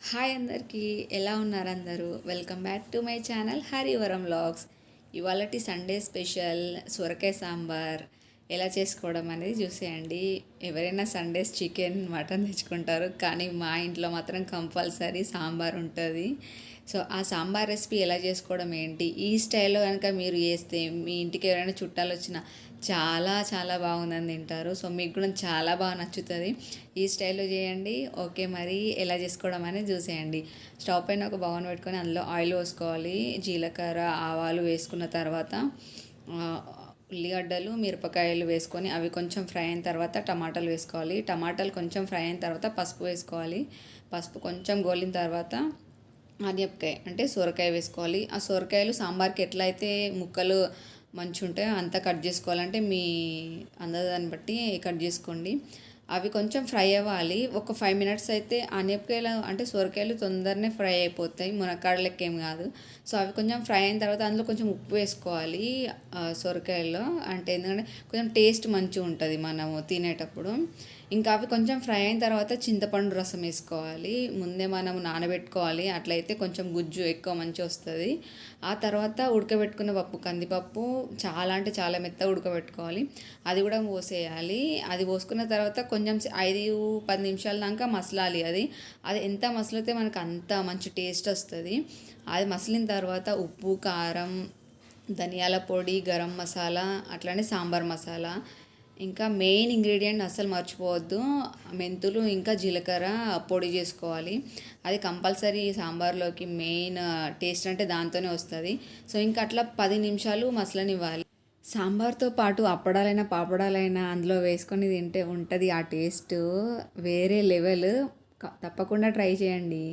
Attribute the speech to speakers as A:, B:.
A: Hi అందరికీ ఎలా ఉన్నారు అందరూ? Welcome back to my channel Harivaram vlogs ఇవాళటి Sunday special సొరకాయ సాంబార్ ఎలా చేసుకోవడం అనేది చూసేయండి. ఎవరైనా సండేస్ చికెన్ మటన్ తెచ్చుకుంటారు. కానీ మా ఇంట్లో మాత్రం కంపల్సరీ సాంబార్ ఉంటుంది. సో ఆ సాంబార్ రెసిపీ ఎలా చేసుకోవడం ఏంటి? ఈ స్టైల్లో కనుక మీరు చేస్తే మీ ఇంటికి ఎవరైనా చుట్టాలు వచ్చినా చాలా చాలా బాగుందని తింటారు. సో మీకు కూడా చాలా బాగా నచ్చుతుంది. ఈ స్టైల్లో చేయండి. ఓకే మరి ఎలా చేసుకోవడం అనేది చూసేయండి. స్టవ్ పైన ఒక బౌన్ పెట్టుకొని అందులో ఆయిల్ పోసుకోవాలి. జీలకర్ర ఆవాలు వేసుకున్న తర్వాత ఉల్లిగడ్డలు మిరపకాయలు వేసుకొని అవి కొంచెం ఫ్రై అయిన తర్వాత టమాటాలు వేసుకోవాలి. టమాటాలు కొంచెం ఫ్రై అయిన తర్వాత పసుపు వేసుకోవాలి. పసుపు కొంచెం గోలిన తర్వాత ఆనియపకాయ అంటే సొరకాయ వేసుకోవాలి. ఆ సొరకాయలు సాంబార్కి ఎట్లా అయితే ముక్కలు మంచి ఉంటాయో అంత కట్ చేసుకోవాలంటే మీ అందదాన్ని బట్టి కట్ చేసుకోండి. అవి కొంచెం ఫ్రై అవ్వాలి. ఒక ఫైవ్ మినిట్స్ అయితే ఆనియపకాయలు అంటే సొరకాయలు తొందరనే ఫ్రై అయిపోతాయి. మునక్కాడ లెక్క ఏం కాదు. సో అవి కొంచెం ఫ్రై అయిన తర్వాత అందులో కొంచెం ఉప్పు వేసుకోవాలి ఆ, సొరకాయల్లో అంటే ఎందుకంటే కొంచెం టేస్ట్ మంచిగా ఉంటుంది మనము తినేటప్పుడు. ఇంకా అవి కొంచెం ఫ్రై అయిన తర్వాత చింతపండు రసం వేసుకోవాలి. ముందే మనం నానబెట్టుకోవాలి. అట్లయితే కొంచెం గుజ్జు ఎక్కువ మంచి వస్తుంది. ఆ తర్వాత ఉడకబెట్టుకున్న పప్పు కందిపప్పు చాలా అంటే చాలా మెత్తగా ఉడకబెట్టుకోవాలి. అది కూడా పోసేయాలి. అది పోసుకున్న తర్వాత కొంచెం ఐదు పది నిమిషాల దాకా మసలాలి అది. అది ఎంత మసలితే మనకు అంత మంచి టేస్ట్ వస్తుంది. అది మసిలిన తర్వాత ఉప్పు కారం ధనియాల పొడి గరం మసాలా అట్లానే సాంబార్ మసాలా ఇంకా మెయిన్ ఇంగ్రీడియంట్ అస్సలు మర్చిపోవద్దు. మెంతులు ఇంకా జీలకర్ర పొడి చేసుకోవాలి. అది కంపల్సరీ సాంబార్లోకి మెయిన్ టేస్ట్ అంటే దాంతోనే వస్తుంది. సో ఇంకా అట్లా పది నిమిషాలు మసలనివ్వాలి. సాంబార్తో పాటు అప్పడాలైనా పాపడాలైనా అందులో వేసుకొని తింటే ఉంటుంది ఆ టేస్ట్ వేరే లెవెల్. తప్పకుండా ట్రై చేయండి.